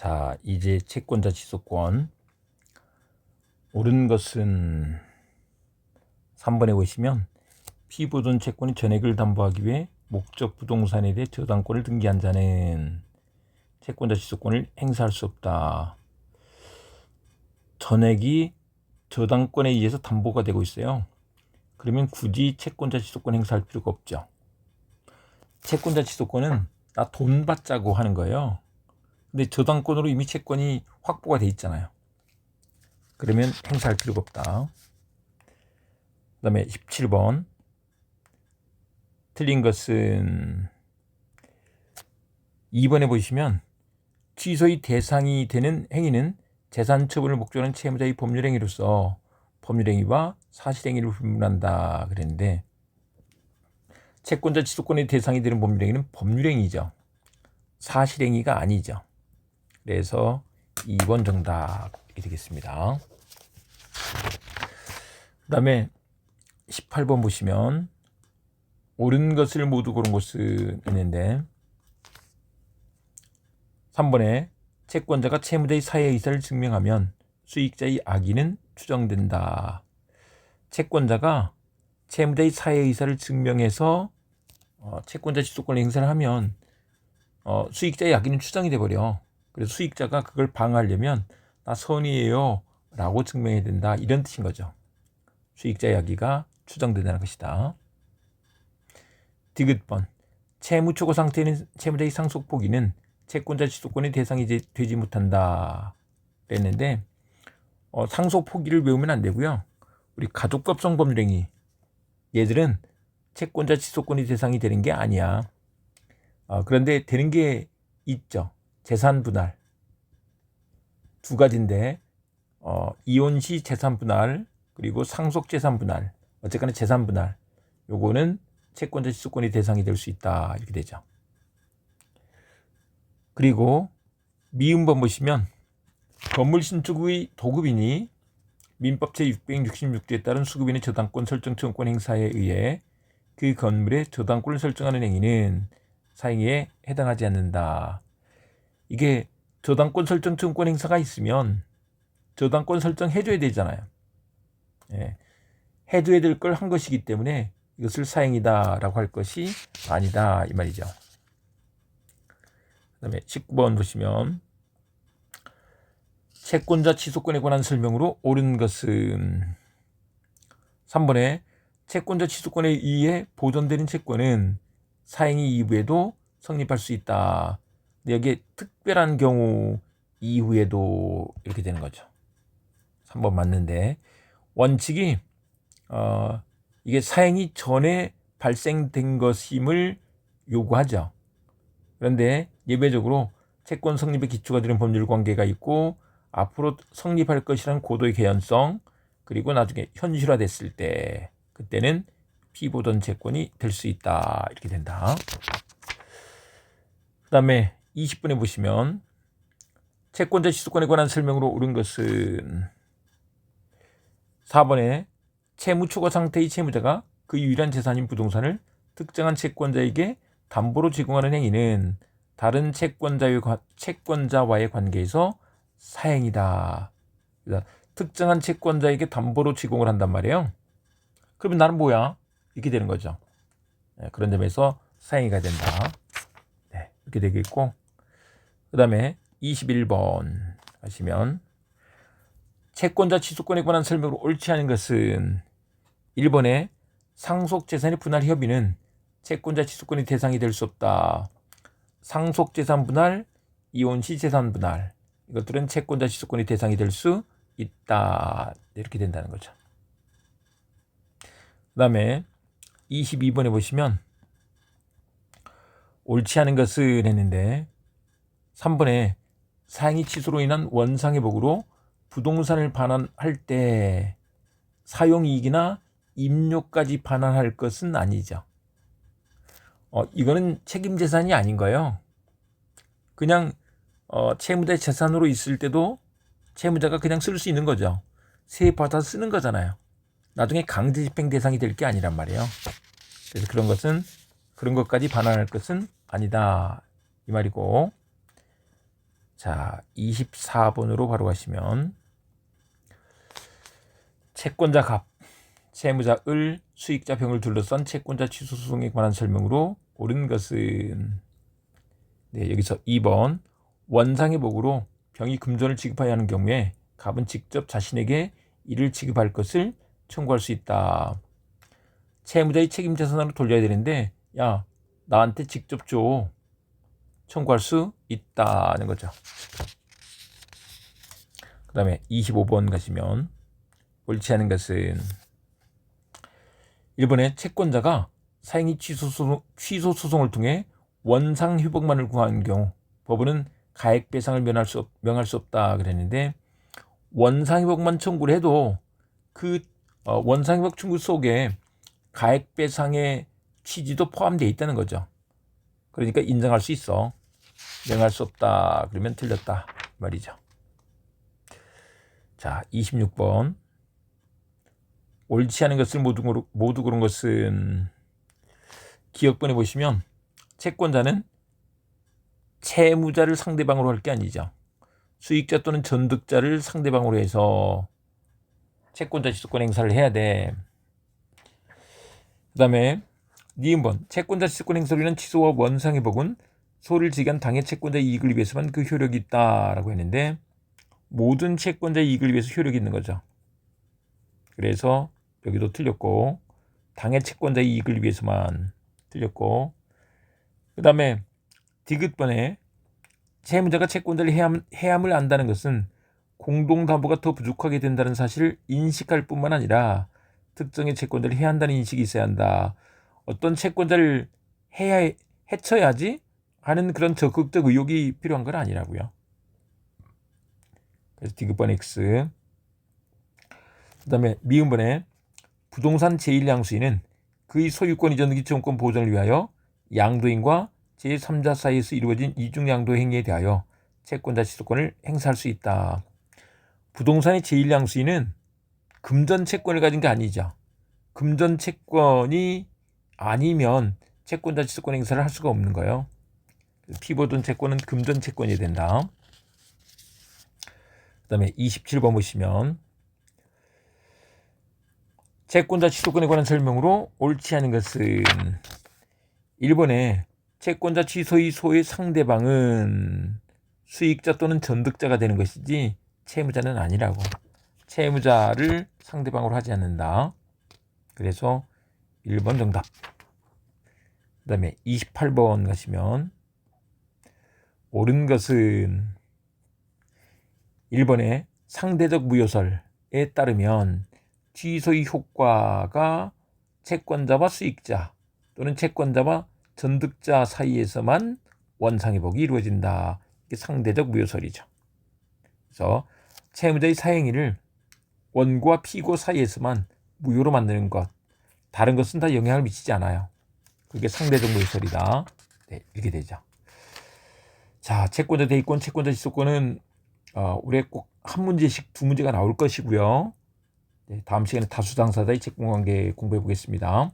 자, 이제 채권자 지속권. 옳은 것은 3번에 보시면 피보존 채권의 전액을 담보하기 위해 목적 부동산에 대해 저당권을 등기한 자는 채권자 지속권을 행사할 수 없다. 전액이 저당권에 의해서 담보가 되고 있어요. 그러면 굳이 채권자 지속권 행사할 필요가 없죠. 채권자 지속권은 나 돈 받자고 하는 거예요. 근데 저당권으로 이미 채권이 확보가 돼 있잖아요. 그러면 행사할 필요가 없다. 그 다음에 17번. 틀린 것은 2번에 보시면 취소의 대상이 되는 행위는 재산 처분을 목적으로 하는 채무자의 법률 행위로서 법률 행위와 사실 행위를 분분한다 그랬는데 채권자 지속권의 대상이 되는 법률 행위는 법률 행위죠. 사실 행위가 아니죠. 그래서 2번 정답이 되겠습니다. 그 다음에 18번 보시면 옳은 것을 모두 고른 것은 있는데 3번에 채권자가 채무자의 사회 의사를 증명하면 수익자의 악의는 추정된다. 채권자가 채무자의 사회 의사를 증명해서 어, 채권자 지속권을 행사를 하면 어, 수익자의 악의는 추정이 돼 버려. 그래서 수익자가 그걸 방어하려면 나 선의예요 라고 증명해야 된다. 이런 뜻인 거죠. 수익자의 악의가 추정된다는 것이다. 디귿번 채무 초과 상태는 채무자의 상속 포기는 채권자 지속권의 대상이 되지 못한다. 그랬는데 어, 상속 포기를 외우면 안 되고요. 우리 가족법성 법률행위 얘들은 채권자 지속권의 대상이 되는 게 아니야. 어, 그런데 되는 게 있죠. 재산 분할 두 가지인데 어, 이혼 시 재산 분할 그리고 상속 재산 분할 어쨌거나 재산 분할 요거는 채권자 지속권의 대상이 될 수 있다 이렇게 되죠. 그리고 미음번 보시면 건물 신축의 도급이니 민법 제666조에 따른 수급인의 저당권 설정 청구권 행사에 의해 그 건물의 저당권을 설정하는 행위는 사행에 해당하지 않는다. 이게 저당권 설정 청구권 행사가 있으면 저당권 설정 해줘야 되잖아요. 예. 해줘야 될 걸 한 것이기 때문에 이것을 사행이다라고 할 것이 아니다 이 말이죠. 그 다음에 19번 보시면 채권자 취소권에 관한 설명으로 옳은 것은 3번에 채권자 취소권에 의해 보존되는 채권은 사행이 이후에도 성립할 수 있다. 여기에 특별한 경우 이후에도 이렇게 되는 거죠. 3번 맞는데 원칙이 어, 이게 사행이 전에 발생된 것임을 요구하죠. 그런데 예외적으로 채권 성립의 기초가 되는 법률 관계가 있고 앞으로 성립할 것이라는 고도의 개연성 그리고 나중에 현실화됐을 때 그때는 피보던 채권이 될 수 있다 이렇게 된다. 그 다음에 20분에 보시면 채권자 취소권에 관한 설명으로 옳은 것은 4번에 채무 초과 상태의 채무자가 그 유일한 재산인 부동산을 특정한 채권자에게 담보로 제공하는 행위는 다른 채권자의, 채권자와의 관계에서 사행이다. 특정한 채권자에게 담보로 제공을 한단 말이에요. 그러면 나는 뭐야? 이렇게 되는 거죠. 네, 그런 점에서 사행이가 된다. 네, 이렇게 되겠고, 그 다음에 21번 하시면, 채권자 취소권에 관한 설명으로 옳지 않은 것은 1번에 상속 재산의 분할 협의는 채권자 취소권의 대상이 될 수 없다. 상속 재산 분할, 이혼 시 재산 분할 이것들은 채권자 취소권의 대상이 될 수 있다. 이렇게 된다는 거죠. 그 다음에 22번에 보시면 옳지 않은 것을 했는데 3번에 사행위 취소로 인한 원상회복으로 부동산을 반환할 때 사용이익이나 임료까지 반환할 것은 아니죠. 어, 이거는 책임 재산이 아닌 거예요. 그냥 어, 채무자 재산으로 있을 때도 채무자가 그냥 쓸 수 있는 거죠. 세입 받아 쓰는 거잖아요. 나중에 강제 집행 대상이 될 게 아니란 말이에요. 그래서 그런 것은 그런 것까지 반환할 것은 아니다 이 말이고 자, 24번으로 바로 가시면 채권자 갑, 채무자 을, 수익자 병을 둘러싼 채권자 취소 소송에 관한 설명으로 옳은 것은 네, 여기서 2번 원상회복으로 병이 금전을 지급하여야 하는 경우에 갑은 직접 자신에게 이를 지급할 것을 청구할 수 있다. 채무자의 책임 재산으로 돌려야 되는데 야 나한테 직접 줘 청구할 수 있다는 거죠. 그 다음에 25번 가시면 옳지 않은 것은 일본의 채권자가 사행위 취소, 소송, 취소 소송을 통해 원상 회복만을 구한 경우 법원은 가액 배상을 면할 수, 없, 명할 수 없다 그랬는데 원상 회복만 청구를 해도 그 어, 원상 회복 청구 속에 가액 배상의 취지도 포함되어 있다는 거죠. 그러니까 인정할 수 있어. 명할 수 없다. 그러면 틀렸다. 말이죠. 자, 26번. 옳지 않은 것을 모두, 모두 그런 것은 기억번에 보시면 채권자는 채무자를 상대방으로 할 게 아니죠. 수익자 또는 전득자를 상대방으로 해서 채권자 지속권 행사를 해야 돼. 그 다음에 니은번 채권자 지속권 행사로 인한 취소와 원상회복은 소를 지간 당해 채권자 이익을 위해서만 그 효력이 있다라고 했는데 모든 채권자 이익을 위해서 효력이 있는 거죠. 그래서 여기도 틀렸고 당해 채권자 이익을 위해서만 틀렸고 그 다음에 디귿번에 채무자가 채권자를 해함, 해함을 안다는 것은 공동담보가 더 부족하게 된다는 사실을 인식할 뿐만 아니라 특정의 채권자를 해야 한다는 인식이 있어야 한다. 어떤 채권자를 해야 해쳐야지 하는 그런 적극적 의욕이 필요한 건 아니라고요. 그래서 디귿번 X. 그다음에 미음번에 부동산 제1양수인은 그의 소유권 이전 등기 채권권 보존을 위하여 양도인과 제3자 사이에서 이루어진 이중 양도 행위에 대하여 채권자 취소권을 행사할 수 있다. 부동산의 제1양수인은 금전 채권을 가진 게 아니죠. 금전 채권이 아니면 채권자 취소권 행사를 할 수가 없는 거예요. 피보존 채권은 금전 채권이 된다. 그 다음에 27번 보시면 채권자 취소권에 관한 설명으로 옳지 않은 것은 1번에 채권자 취소의 소의 상대방은 수익자 또는 전득자가 되는 것이지 채무자는 아니라고. 채무자를 상대방으로 하지 않는다. 그래서 1번 정답. 그 다음에 28번 가시면 옳은 것은 1번의 상대적 무효설에 따르면 취소의 효과가 채권자와 수익자 또는 채권자와 전득자 사이에서만 원상회복이 이루어진다. 이게 상대적 무효설이죠. 그래서 채무자의 사행위를 원고와 피고 사이에서만 무효로 만드는 것. 다른 것은 다 영향을 미치지 않아요. 그게 상대적 무효설이다. 네, 이렇게 되죠. 자, 채권자 대입권, 채권자 지속권은 어, 올해 꼭 한 문제씩 두 문제가 나올 것이고요. 네, 다음 시간에 다수 당사자의 채권 관계 공부해 보겠습니다.